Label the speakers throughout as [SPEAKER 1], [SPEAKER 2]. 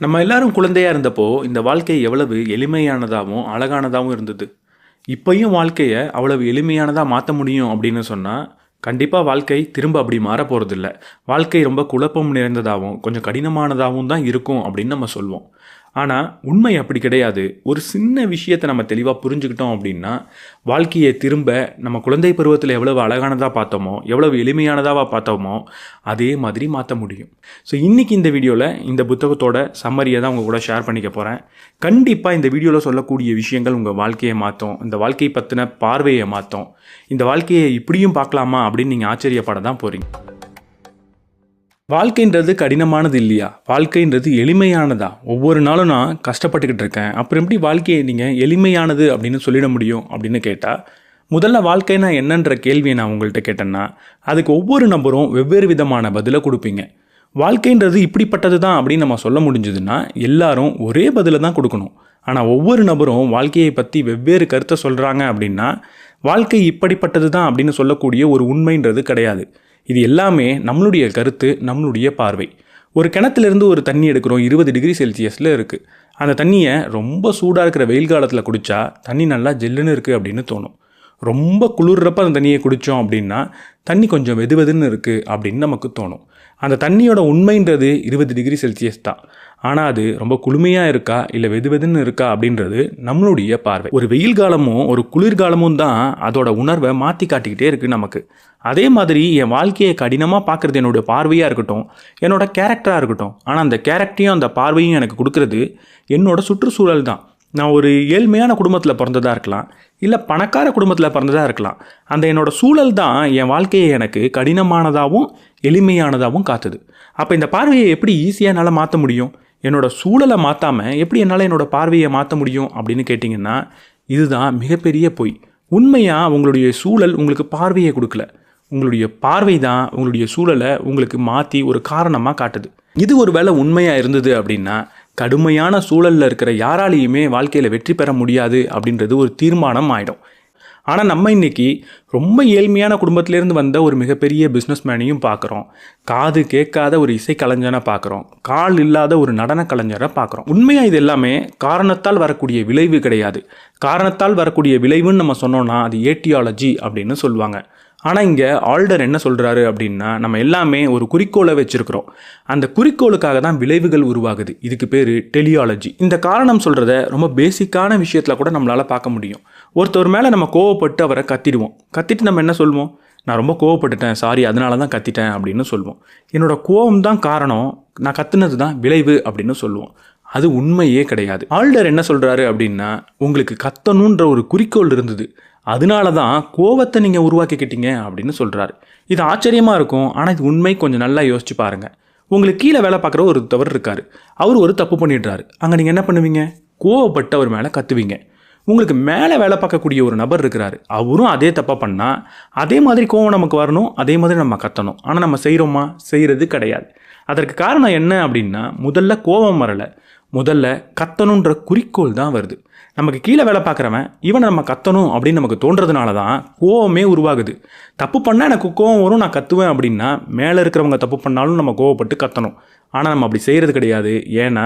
[SPEAKER 1] நம்ம எல்லாரும் குழந்தையாக இருந்தப்போ இந்த வாழ்க்கை எவ்வளவு எளிமையானதாகவும் அழகானதாகவும் இருந்தது. இப்பயும் வாழ்க்கையை அவ்வளவு எளிமையானதாக மாற்ற முடியும் அப்படின்னு சொன்னால் கண்டிப்பாக வாழ்க்கை திரும்ப அப்படி மாற போகிறதில்ல வாழ்க்கை ரொம்ப குழப்பம் நிறைந்ததாகவும் கொஞ்சம் கடினமானதாகவும் தான் இருக்கும் அப்படின்னு நம்ம சொல்வோம். ஆனால் உண்மை அப்படி கிடையாது. ஒரு சின்ன விஷயத்தை நம்ம தெளிவாக புரிஞ்சுக்கிட்டோம் அப்படின்னா வாழ்க்கையை திரும்ப நம்ம குழந்தை பருவத்தில் எவ்வளவு அழகானதாக பார்த்தோமோ எவ்வளவு எளிமையானதாக பார்த்தோமோ அதே மாதிரி மாற்ற முடியும். ஸோ இன்றைக்கி இந்த வீடியோவில் இந்த புத்தகத்தோட சம்மரியை தான் உங்கள் கூட ஷேர் பண்ணிக்க போகிறேன் கண்டிப்பாக இந்த வீடியோவில் சொல்லக்கூடிய விஷயங்கள் உங்கள் வாழ்க்கையை மாற்றும் இந்த வாழ்க்கையை பற்றின பார்வையை மாற்றும் இந்த வாழ்க்கையை இப்படியும் பார்க்கலாமா அப்படின்னு நீங்கள் ஆச்சரியப்பட தான் போகிறீங்க வாழ்க்கைன்றது கடினமானது இல்லையா? வாழ்க்கைன்றது எளிமையானதா? ஒவ்வொரு நாளும் நான் கஷ்டப்பட்டுக்கிட்டு இருக்கேன். அப்புறம் எப்படி வாழ்க்கையை நீங்கள் எளிமையானது அப்படின்னு சொல்லிட முடியும் அப்படின்னு கேட்டால் முதல்ல வாழ்க்கைனா என்னன்ற கேள்வியை நான் உங்கள்கிட்ட கேட்டேன்னா அதுக்கு ஒவ்வொரு நபரும் வெவ்வேறு விதமான பதிலை கொடுப்பீங்க. வாழ்க்கைன்றது இப்படிப்பட்டது தான் அப்படின்னு நம்ம சொல்ல முடிஞ்சதுன்னா எல்லாரும் ஒரே பதிலை தான் கொடுக்கணும். ஆனால் ஒவ்வொரு நபரும் வாழ்க்கையை பற்றி வெவ்வேறு கருத்தை சொல்கிறாங்க அப்படின்னா வாழ்க்கை இப்படிப்பட்டது தான் அப்படின்னு சொல்லக்கூடிய ஒரு உண்மைன்றது கிடையாது. இது எல்லாமே நம்மளுடைய கருத்து நம்மளுடைய பார்வை. ஒரு கிணத்துலேருந்து ஒரு தண்ணி எடுக்கிறோம் இருபது டிகிரி செல்சியஸில் இருக்குது அந்த தண்ணியை ரொம்ப சூடாக இருக்கிற வெயில் காலத்தில் குடித்தா தண்ணி நல்லா ஜெல்லுன்னு இருக்குது அப்படின்னு தோணும். ரொம்ப குளிர்றப்ப அந்த தண்ணியை குடித்தோம் அப்படின்னா தண்ணி கொஞ்சம் வெதுவெதுன்னு இருக்குது அப்படின்னு நமக்கு தோணும். அந்த தண்ணியோட உண்மைன்றது இருபது டிகிரி செல்சியஸ் தான். ஆனால் அது ரொம்ப குளுமையாக இருக்கா இல்லை வெது வெதுன்னு இருக்கா அப்படின்றது நம்மளுடைய பார்வை. ஒரு வெயில் காலமும் ஒரு குளிர்காலமும் தான் அதோட உணர்வை மாற்றி காட்டிக்கிட்டே இருக்குது நமக்கு. அதே மாதிரி என் வாழ்க்கையை கடினமாக பார்க்குறது என்னோட பார்வையாக இருக்கட்டும் என்னோட கேரக்டராக இருக்கட்டும். ஆனால் அந்த கேரக்டரையும் அந்த பார்வையும் எனக்கு கொடுக்குறது என்னோட சுற்றுச்சூழல் தான். நான் ஒரு ஏழ்மையான குடும்பத்தில் பிறந்ததாக இருக்கலாம் இல்லை பணக்கார குடும்பத்தில் பிறந்ததாக இருக்கலாம். அந்த என்னோடய சூழல் தான் என் வாழ்க்கையை எனக்கு கடினமானதாகவும் எளிமையானதாகவும் காத்துது அப்போ இந்த பார்வையை எப்படி ஈஸியாக என்னால் மாற்ற முடியும்? என்னோட சூழலை மாற்றாமல் எப்படி என்னால் என்னோட பார்வையை மாற்ற முடியும் அப்படின்னு கேட்டிங்கன்னா இதுதான் மிகப்பெரிய பொய். உண்மையாக உங்களுடைய சூழல் உங்களுக்கு பார்வையை கொடுக்கல. உங்களுடைய பார்வை தான் உங்களுடைய சூழலை உங்களுக்கு மாற்றி ஒரு காரணமாக காட்டுது. இது ஒரு வேளை உண்மையாக இருந்தது அப்படின்னா கடுமையான சூழலில் இருக்கிற யாராலையுமே வாழ்க்கையில் வெற்றி பெற முடியாது அப்படின்றது ஒரு தீர்மானம் ஆகிடும் ஆனால் நம்ம இன்னைக்கு ரொம்ப ஏழ்மையான குடும்பத்திலேருந்து வந்த ஒரு மிகப்பெரிய பிஸ்னஸ் மேனையும் பார்க்குறோம் காது கேட்காத ஒரு இசை கலைஞனை பார்க்குறோம் கால் இல்லாத ஒரு நடன கலைஞரை பார்க்குறோம் உண்மையாக இது எல்லாமே காரணத்தால் வரக்கூடிய விளைவு கிடையாது. காரணத்தால் வரக்கூடிய விளைவுன்னு நம்ம சொன்னோம்னா அது ஏட்டியாலஜி அப்படின்னு சொல்லுவாங்க. ஆனால் இங்கே ஆல்டர் என்ன சொல்கிறாரு அப்படின்னா நம்ம எல்லாமே ஒரு குறிக்கோளை வச்சுருக்கிறோம். அந்த குறிக்கோளுக்காக தான் விளைவுகள் உருவாகுது. இதுக்கு பேர் டெலியாலஜி இந்த காரணம் சொல்கிறத ரொம்ப பேசிக்கான விஷயத்தில் கூட நம்மளால் பார்க்க முடியும். ஒருத்தர் மேலே நம்ம கோவப்பட்டு அவரை கத்திடுவோம். கத்திட்டு நம்ம என்ன சொல்லுவோம் நான் ரொம்ப கோவப்பட்டுட்டேன். சாரி அதனால தான் கத்திட்டேன் அப்படின்னு சொல்லுவோம் என்னோட கோவம் தான் காரணம். நான் கத்துனது தான் விளைவு அப்படின்னு சொல்லுவோம் அது உண்மையே கிடையாது. ஆல்டர் என்ன சொல்கிறாரு அப்படின்னா உங்களுக்கு கத்தணுன்ற ஒரு குறிக்கோள் இருந்தது. அதனால தான் கோவத்தை நீங்கள் உருவாக்கிக்கிட்டீங்க அப்படின்னு சொல்கிறாரு இது ஆச்சரியமாக இருக்கும் ஆனால் இது உண்மை கொஞ்சம் நல்லா யோசிச்சு பாருங்கள் உங்களுக்கு கீழே வேலை பார்க்குற ஒரு தவறு இருக்கார். அவர் ஒரு தப்பு பண்ணிடுறாரு. அங்கே நீங்கள் என்ன பண்ணுவீங்க? கோவப்பட்டு அவர் மேலே கத்துவீங்க. உங்களுக்கு மேலே வேலை பார்க்கக்கூடிய ஒரு நபர் இருக்கிறாரு. அவரும் அதே தப்பாக பண்ணால் அதே மாதிரி கோவம் நமக்கு வரணும் அதே மாதிரி நம்ம கத்தணும். ஆனால் நம்ம செய்கிறோமா செய்கிறது கிடையாது. அதற்கு காரணம் என்ன அப்படின்னா முதல்ல கோபம் வரலை. முதல்ல கத்தணுன்ற குறிக்கோள் தான் வருது. நமக்கு கீழே வேலை பார்க்குறவன் இவனை நம்ம கத்தணும் அப்படின்னு நமக்கு தோன்றதுனால தான் கோவமே உருவாகுது. தப்பு பண்ணால் எனக்கு கோவம் வரும் நான் கத்துவேன் அப்படின்னா மேலே இருக்கிறவங்க தப்பு பண்ணாலும் நம்ம கோவப்பட்டு கத்தணும். ஆனால் நம்ம அப்படி செய்கிறது கிடையாது. ஏன்னா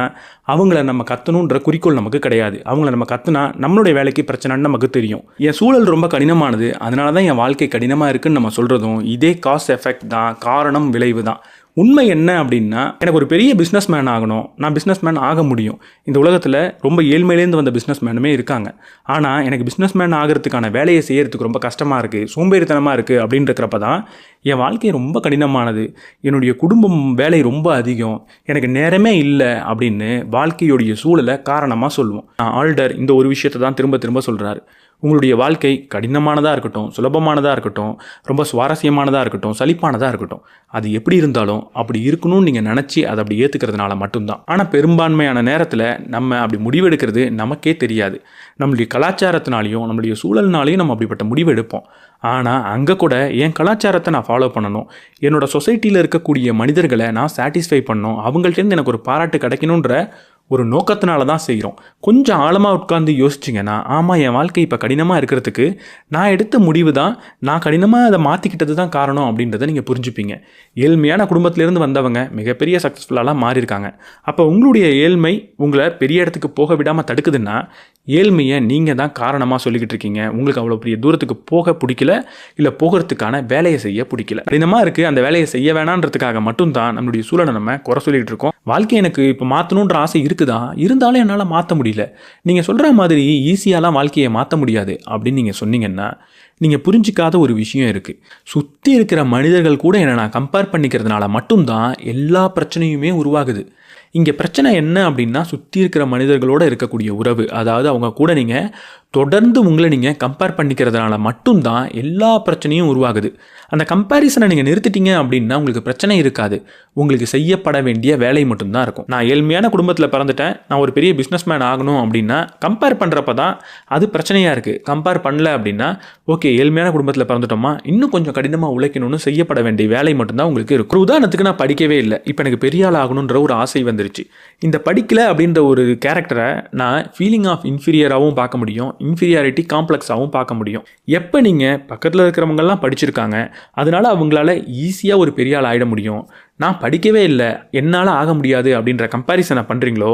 [SPEAKER 1] அவங்கள நம்ம கத்தணுன்ற குறிக்கோள் நமக்கு கிடையாது. அவங்கள நம்ம கத்துனா நம்மளுடைய வேலைக்கு பிரச்சனைன்னு நமக்கு தெரியும். என் சூழல் ரொம்ப கடினமானது. அதனால தான் என் வாழ்க்கை கடினமாக இருக்குன்னு நம்ம சொல்கிறதும் இதே காஸ் எஃபெக்ட் தான் காரணம் விளைவு தான். உண்மை என்ன அப்படின்னா எனக்கு ஒரு பெரிய பிஸ்னஸ் மேன் ஆகணும். நான் பிஸ்னஸ் மேன் ஆக முடியும். இந்த உலகத்தில் ரொம்ப ஏழ்மையிலேருந்து வந்த பிஸ்னஸ் மேனுமே இருக்காங்க. ஆனால் எனக்கு பிஸ்னஸ் மேன் ஆகிறதுக்கான வேலையை செய்யறதுக்கு ரொம்ப கஷ்டமாக இருக்குது சோம்பேறித்தனமாக இருக்குது அப்படின்றக்கிறப்ப தான் என் வாழ்க்கை ரொம்ப கடினமானது. என்னுடைய குடும்பம் வேலை ரொம்ப அதிகம் எனக்கு நேரமே இல்லை அப்படின்னு வாழ்க்கையுடைய சூழலை காரணமாக சொல்லுவோம். ஆல்டர் இந்த ஒரு விஷயத்தை தான் திரும்ப திரும்ப சொல்கிறாரு உங்களுடைய வாழ்க்கை கடினமானதாக இருக்கட்டும் சுலபமானதாக இருக்கட்டும் ரொம்ப சுவாரஸ்யமானதாக இருக்கட்டும் சலிப்பானதாக இருக்கட்டும் அது எப்படி இருந்தாலும் அப்படி இருக்கணும்னு நீங்கள் நினச்சி அதை அப்படி ஏற்றுக்கிறதுனால மட்டும்தான். ஆனால் பெரும்பான்மையான நேரத்தில் நம்ம அப்படி முடிவெடுக்கிறது நமக்கே தெரியாது. நம்மளுடைய கலாச்சாரத்தினாலையும் நம்மளுடைய சூழல்னாலையும் நம்ம அப்படிப்பட்ட முடிவு எடுப்போம். ஆனால் அங்கே கூட என் கலாச்சாரத்தை நான் ஃபாலோ பண்ணணும். என்னோடய சொசைட்டியில் இருக்கக்கூடிய மனிதர்களை நான் சாட்டிஸ்ஃபை பண்ணணும். அவங்கள்ட்டேருந்து எனக்கு ஒரு பாராட்டு கிடைக்கணுன்ற ஒரு நோக்கத்தினால தான் செய்கிறோம் கொஞ்சம் ஆழமாக உட்கார்ந்து யோசிச்சிங்கன்னா ஆமாம் என் வாழ்க்கை இப்போ கடினமாக இருக்கிறதுக்கு நான் எடுத்த முடிவு தான் நான் கடினமாக அதை மாற்றிக்கிட்டது தான் காரணம் அப்படின்றத நீங்கள் புரிஞ்சுப்பீங்க. ஏழ்மையான குடும்பத்திலேருந்து வந்தவங்க மிகப்பெரிய சக்ஸஸ்ஃபுல்லாலாம் மாறியிருக்காங்க. அப்போ உங்களுடைய ஏழ்மை உங்களை பெரிய இடத்துக்கு போக விடாமல் தடுக்குதுன்னா ஏழ்மையை நீங்கள் தான் காரணமாக சொல்லிக்கிட்டு இருக்கீங்க. உங்களுக்கு அவ்வளோ பெரிய தூரத்துக்கு போக பிடிக்கல இல்லை போகிறதுக்கான வேலையை செய்ய பிடிக்கல. கடினமாக இருக்குது அந்த வேலையை செய்ய வேணான்றதுக்காக மட்டும்தான் நம்மளுடைய சூழலை நம்ம குறை சொல்லிக்கிட்டு இருக்கோம். வாழ்க்கை எனக்கு இப்போ மாற்றணுன்ற ஆசை தான் இருந்தாலும் என்னால் மாற்ற முடியல. நீங்கள் சொல்கிற மாதிரி ஈஸியாலாம் வாழ்க்கையை மாற்ற முடியாது அப்படின்னு நீங்கள் சொன்னீங்கன்னா நீங்கள் புரிஞ்சிக்காத ஒரு விஷயம் இருக்குது சுற்றி இருக்கிற மனிதர்கள் கூட என்னை நான் கம்பேர் பண்ணிக்கிறதுனால மட்டும்தான் எல்லா பிரச்சனையுமே உருவாகுது. இங்கே பிரச்சனை என்ன அப்படின்னா சுற்றி இருக்கிற மனிதர்களோட இருக்கக்கூடிய உறவு. அதாவது அவங்க கூட நீங்கள் தொடர்ந்து உங்களை நீங்கள் கம்பேர் பண்ணிக்கிறதுனால மட்டும்தான் எல்லா பிரச்சனையும் உருவாகுது. அந்த கம்பேரிசனை நீங்கள் நிறுத்திட்டீங்க அப்படின்னா உங்களுக்கு பிரச்சனை இருக்காது. உங்களுக்கு செய்யப்பட வேண்டிய வேலை மட்டும்தான் இருக்கும். நான் ஏழ்மையான குடும்பத்தில் பிறந்துட்டேன். நான் ஒரு பெரிய பிஸ்னஸ் மேன் ஆகணும் அப்படின்னா கம்பேர் பண்ணுறப்ப தான் அது பிரச்சனையாக இருக்குது கம்பேர் பண்ணல அப்படின்னா ஓகே ஏழ்மையான குடும்பத்தில் பிறந்துட்டோமா? இன்னும் கொஞ்சம் கடினமாக உழைக்கணும்னு செய்யப்பட வேண்டிய வேலை மட்டும்தான் உங்களுக்கு இருக்கும் உதாரணத்துக்கு நான் படிக்கவே இல்லை. இப்போ எனக்கு பெரிய ஆள் ஆகணுன்ற ஒரு ஆசை வந்துருச்சு. இந்த படிக்கல அப்படின்ற ஒரு கேரக்டரை நான் ஃபீலிங் ஆஃப் இன்ஃபீரியராகவும் பார்க்க முடியும். இன்ஃபீரியாரிட்டி காம்ப்ளெக்ஸாகவும் பார்க்க முடியும். எப்போ நீங்கள் பக்கத்தில் இருக்கிறவங்கெல்லாம் படிச்சிருக்காங்க அதனால அவங்களால ஈஸியாக ஒரு பெரிய ஆள் ஆகிட முடியும். நான் படிக்கவே இல்லை என்னால் ஆக முடியாது அப்படின்ற கம்பேரிசனை பண்ணுறீங்களோ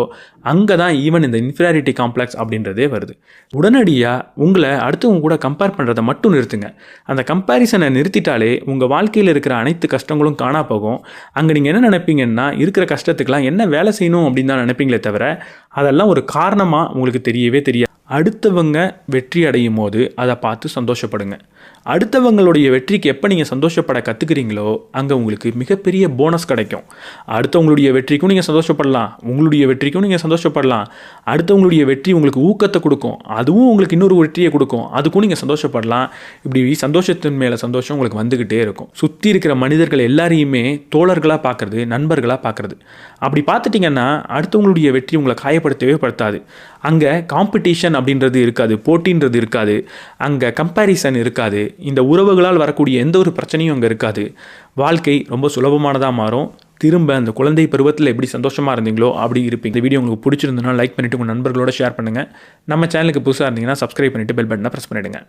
[SPEAKER 1] அங்கே தான் ஈவன் இந்த இன்ஃபீரியாரிட்டி காம்ப்ளெக்ஸ் அப்படின்றதே வருது. உடனடியாக உங்களை அடுத்தவங்க கூட கம்பேர் பண்ணுறதை மட்டும் நிறுத்துங்க. அந்த கம்பேரிசனை நிறுத்திட்டாலே உங்கள் வாழ்க்கையில் இருக்கிற அனைத்து கஷ்டங்களும் காணா போகும். அங்கே நீங்கள் என்ன நினைப்பீங்கன்னா இருக்கிற கஷ்டத்துக்கெலாம் என்ன வேலை செய்யணும் அப்படின்னு தான் நினைப்பீங்களே தவிர அதெல்லாம் ஒரு காரணமாக உங்களுக்கு தெரியவே தெரியாது. அடுத்தவங்க வெற்றி அடையும் போது அதை பார்த்து சந்தோஷப்படுங்க. அடுத்தவங்களுடைய வெற்றிக்கு எப்போ நீங்கள் சந்தோஷப்பட கற்றுக்கிறீங்களோ அங்கே உங்களுக்கு மிகப்பெரிய போனஸ் கிடைக்கும். அடுத்தவங்களுடைய வெற்றிக்கும் நீங்கள் சந்தோஷப்படலாம். உங்களுடைய வெற்றிக்கும் நீங்கள் சந்தோஷப்படலாம். அடுத்தவங்களுடைய வெற்றி உங்களுக்கு ஊக்கத்தை கொடுக்கும். அதுவும் உங்களுக்கு இன்னொரு வெற்றியை கொடுக்கும். அதுக்கும் நீங்கள் சந்தோஷப்படலாம். இப்படி சந்தோஷத்தின் மேலே சந்தோஷம் உங்களுக்கு வந்துக்கிட்டே இருக்கும். சுற்றி இருக்கிற மனிதர்கள் எல்லாரையுமே தோழர்களாக பார்க்குறது நண்பர்களாக பார்க்குறது அப்படி பார்த்துட்டிங்கன்னா அடுத்தவங்களுடைய வெற்றி உங்களை காயப்படுத்தவே படுத்தாது. அங்கே காம்படிஷன் அப்படின்றது இருக்காது போட்டின்றது இருக்காது. அங்கே கம்பேரிசன் இருக்காது. இருக்காது. இந்த உறவுகளால் வரக்கூடிய எந்த ஒரு பிரச்சனையும் அங்கே இருக்காது. வாழ்க்கை ரொம்ப சுலபமானதாக மாறும். திரும்ப அந்த குழந்தை பருவத்தில் எப்படி சந்தோஷமாக இருந்தீங்களோ அப்படி இருப்பீங்க. இந்த வீடியோ உங்களுக்கு பிடிச்சிருந்ததுன்னா லைக் பண்ணிவிட்டு உங்கள் நண்பர்களோட ஷேர் பண்ணுங்கள் நம்ம சேனலுக்கு புதுசாக இருந்தீங்கன்னா சப்ஸ்கிரைப் பண்ணிவிட்டு பெல் பட்டனை ப்ரெஸ் பண்ணிவிடுங்க